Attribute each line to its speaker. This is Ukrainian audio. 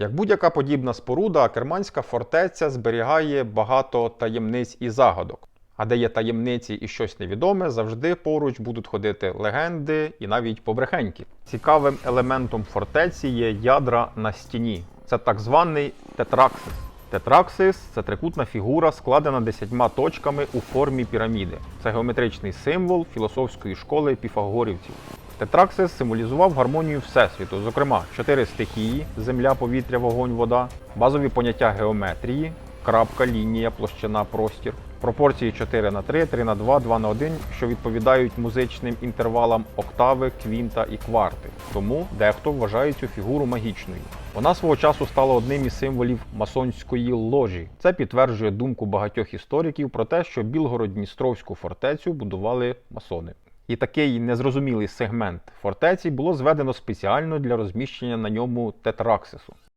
Speaker 1: Як будь-яка подібна споруда, Акерманська фортеця зберігає багато таємниць і загадок. А де є таємниці і щось невідоме, завжди поруч будуть ходити легенди і навіть побрехеньки. Цікавим елементом фортеці є ядра на стіні. Це так званий тетраксис. Тетраксис це трикутна фігура, складена десятьма точками у формі піраміди. Це геометричний символ філософської школи піфагорівців. Тетраксис символізував гармонію Всесвіту, зокрема, чотири стихії: земля, повітря, вогонь, вода, базові поняття геометрії, крапка, лінія, площина, простір, пропорції 4 на 3, 3 на 2, 2 на 1, що відповідають музичним інтервалам октави, квінта і кварти. Тому дехто вважає цю фігуру магічною. Вона свого часу стала одним із символів масонської ложі. Це підтверджує думку багатьох істориків про те, що Білгород-Дністровську фортецю будували масони. І такий незрозумілий сегмент фортеці було зведено спеціально для розміщення на ньому тетраксису.